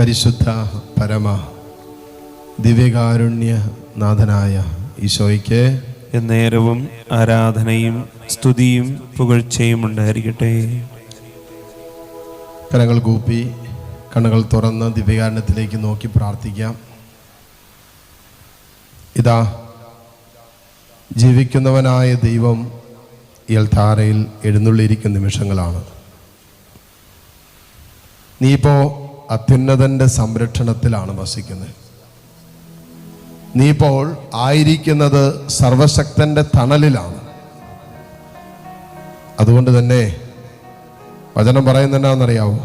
പരിശുദ്ധ പരമ ദിവ്യകാരുണ്യ നാഥനായ ഈശോയ്ക്ക് എന്നേരവും ആരാധനയും സ്തുതിയും പുകഴ്ചയും ഉണ്ടായിരിക്കട്ടെ. കരങ്ങൾ കൂപ്പി കണ്ണുകൾ തുറന്ന് ദിവ്യകാരണത്തിലേക്ക് നോക്കി പ്രാർത്ഥിക്കാം. ഇതാ ജീവിക്കുന്നവനായ ദൈവം ഈ അൽത്താരയിൽ എഴുന്നള്ളിയിരിക്കുന്ന നിമിഷങ്ങളാണ്. നീ ഇപ്പോ അത്യുന്നതന്റെ സംരക്ഷണത്തിലാണ് വസിക്കുന്നത്. നീ ഇപ്പോൾ ആയിരിക്കുന്നത് സർവശക്തന്റെ തണലിലാണ്. അതുകൊണ്ട് തന്നെ വചനം പറയുന്നതെന്നാണെന്നറിയാവോ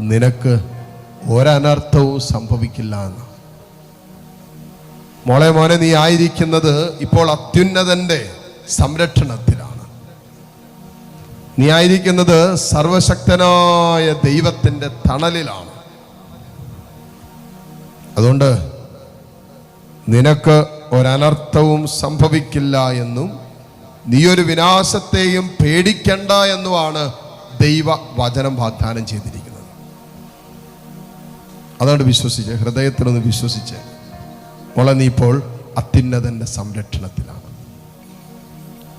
നിനക്ക് ഒരനർത്ഥവും സംഭവിക്കില്ല എന്ന്. മോളെ മോനെ നീ ആയിരിക്കുന്നത് ഇപ്പോൾ അത്യുന്നതന്റെ സംരക്ഷണത്തിലാണ്. നീ ആയിരിക്കുന്നത് സർവശക്തനായ ദൈവത്തിന്റെ തണലിലാണ്. അതുകൊണ്ട് നിനക്ക് ഒരനർത്ഥവും സംഭവിക്കില്ല എന്നും നീ ഒരു വിനാശത്തെയും പേടിക്കണ്ട എന്നുമാണ് ദൈവ വചനം വാഗ്ദാനം ചെയ്തിരിക്കുന്നത്. അതുകൊണ്ട് വിശ്വസിച്ച് ഹൃദയത്തിലൊന്ന് വിശ്വസിച്ച് മോളെ നീ ഇപ്പോൾ അത്യുന്നതന്റെ സംരക്ഷണത്തിലാണ്.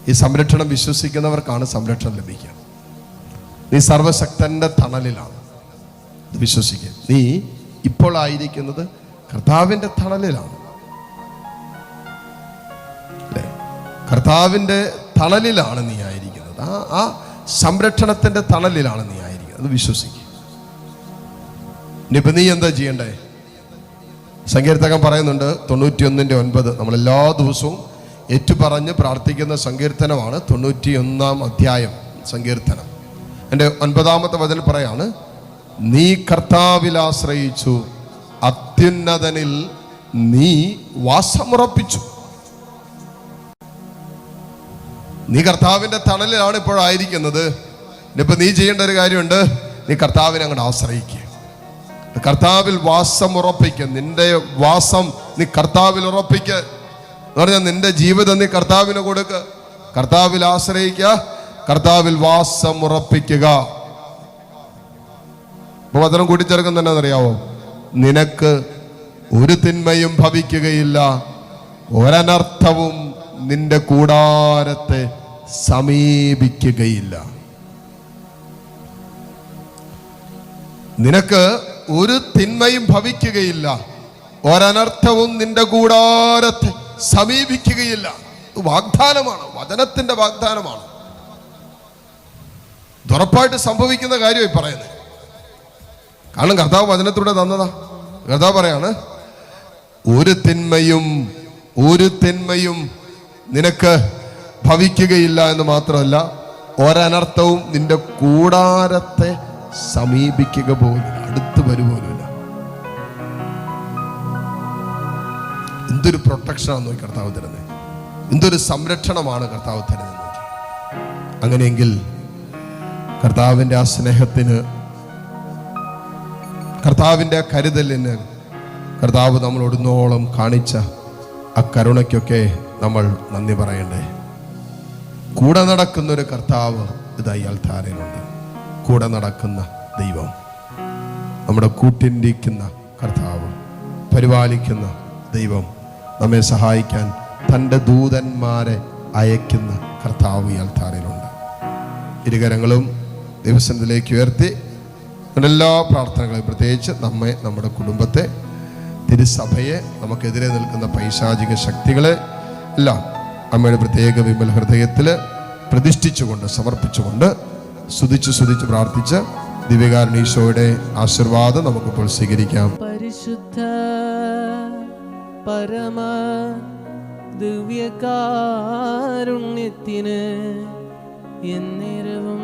ഈ സംരക്ഷണം വിശ്വസിക്കുന്നവർക്കാണ് സംരക്ഷണം ലഭിക്കുക. നീ സർവശക്തന്റെ തണലിലാണ്. വിശ്വസിക്കുക നീ ഇപ്പോൾ ആയിരിക്കുന്നത് കർത്താവിന്റെ തണലിലാണ്. അല്ലേ? കർത്താവിന്റെ തണലിലാണ് നീ ആയിരിക്കുന്നത്. ആ ആ സംരക്ഷണത്തിന്റെ തണലിലാണ് നീ ആയിരിക്കുന്നത്. അത് വിശ്വസിക്കുക ഇനിയിപ്പോൾ നീ എന്താ ചെയ്യണ്ടേ? സങ്കീർത്തകൻ പറയുന്നുണ്ട് തൊണ്ണൂറ്റിയൊന്നിന്റെ ഒൻപത്. നമ്മൾ എല്ലാ ദിവസവും ഏറ്റുപറഞ്ഞ് പ്രാർത്ഥിക്കുന്ന സങ്കീർത്തനമാണ് തൊണ്ണൂറ്റിയൊന്നാം അധ്യായം സങ്കീർത്തനം. എന്റെ ഒൻപതാമത്തെ വചനം പറയാണ് നീ കർത്താവിൽ ആശ്രയിച്ചു അത്യുന്നതനിൽ നീ വാസമുറപ്പിച്ചു. നീ കർത്താവിന്റെ തണലിലാണ് ഇപ്പോഴായിരിക്കുന്നത്. ഇനിയിപ്പോൾ നീ ചെയ്യേണ്ട ഒരു കാര്യമുണ്ട്. നീ കർത്താവിനെ അങ്ങോട്ട് ആശ്രയിക്കുക. കർത്താവിൽ വാസം ഉറപ്പിക്കുക നിന്റെ വാസം നീ കർത്താവിൽ ഉറപ്പിക്കുക. എന്ന് പറഞ്ഞാൽ നിന്റെ ജീവിതം നീ കർത്താവിന് കൊടുക്കുക. കർത്താവിൽ ആശ്രയിക്കുക. കർത്താവിൽ വാസം ഉറപ്പിക്കുക ഇപ്പോൾ വചനം കൂട്ടിച്ചേർക്കുന്ന അറിയാവോ നിനക്ക് ഒരു തിന്മയും ഭവിക്കുകയില്ല. ഒരനർത്ഥവും നിന്റെ കൂടാരത്തെ സമീപിക്കുകയില്ല. നിനക്ക് ഒരു തിന്മയും ഭവിക്കുകയില്ല. ഒരനർത്ഥവും നിന്റെ കൂടാരത്തെ സമീപിക്കുകയില്ല. വാഗ്ദാനമാണ് വചനത്തിന്റെ വാഗ്ദാനമാണ്. ഉറപ്പായിട്ട് സംഭവിക്കുന്ന കാര്യമായി പറയുന്നത്. കാരണം കർത്താവ് വചനത്തിലൂടെ തന്നതാ. കർത്താവ് പറയാണ് ഒരു തിന്മയും ഒരു തിന്മയും നിനക്ക് ഭവിക്കുകയില്ല എന്ന് മാത്രമല്ല ഒരനർത്ഥവും നിന്റെ കൂടാരത്തെ സമീപിക്കുക പോലും അടുത്ത് വരുപോലുമില്ല എന്തൊരു പ്രൊട്ടക്ഷനാണ് നോക്കി കർത്താവ് തരുന്നത്. എന്തൊരു സംരക്ഷണമാണ് കർത്താവ് തരുന്നത്. അങ്ങനെയെങ്കിൽ കർത്താവിന്റെ ആ സ്നേഹത്തിന് കർത്താവിന്റെ കരുതലിന് കർത്താവ് നമ്മളോടുന്നോളം കാണിച്ച ആ കരുണയ്ക്കൊക്കെ നമ്മൾ നന്ദി പറയണ്ടേ? കൂടെ നടക്കുന്ന ഒരു കർത്താവ് ഇത് അയാൾ ധാരയിലുണ്ട് കൂടെ നടക്കുന്ന ദൈവം. നമ്മുടെ കൂട്ടിരിക്കുന്ന കർത്താവ് പരിപാലിക്കുന്ന ദൈവം നമ്മെ സഹായിക്കാൻ തന്റെ ദൂതന്മാരെ അയക്കുന്ന കർത്താവ് ഇയാൾ ധാരയിലുണ്ട് ഇരുകരങ്ങളും ദിവസത്തിലേക്ക് ഉയർത്തി എല്ലാ പ്രാർത്ഥനകളും പ്രത്യേകിച്ച് നമ്മെ നമ്മുടെ കുടുംബത്തെ തിരുസഭയെ നമുക്കെതിരെ നിൽക്കുന്ന പൈശാചിക ശക്തികളെ എല്ലാം അമ്മയുടെ പ്രത്യേക വിമൽ ഹൃദയത്തിൽ പ്രതിഷ്ഠിച്ചുകൊണ്ട് സമർപ്പിച്ചുകൊണ്ട് സ്തുതിച്ച് സ്തുതിച്ച് പ്രാർത്ഥിച്ച് ദിവ്യകാരണീശോയുടെ ആശീർവാദം നമുക്കിപ്പോൾ സ്വീകരിക്കാം. പരിശുദ്ധ പരമ ദിവ്യകാരുണ്യത്തിന് എന്നേരവും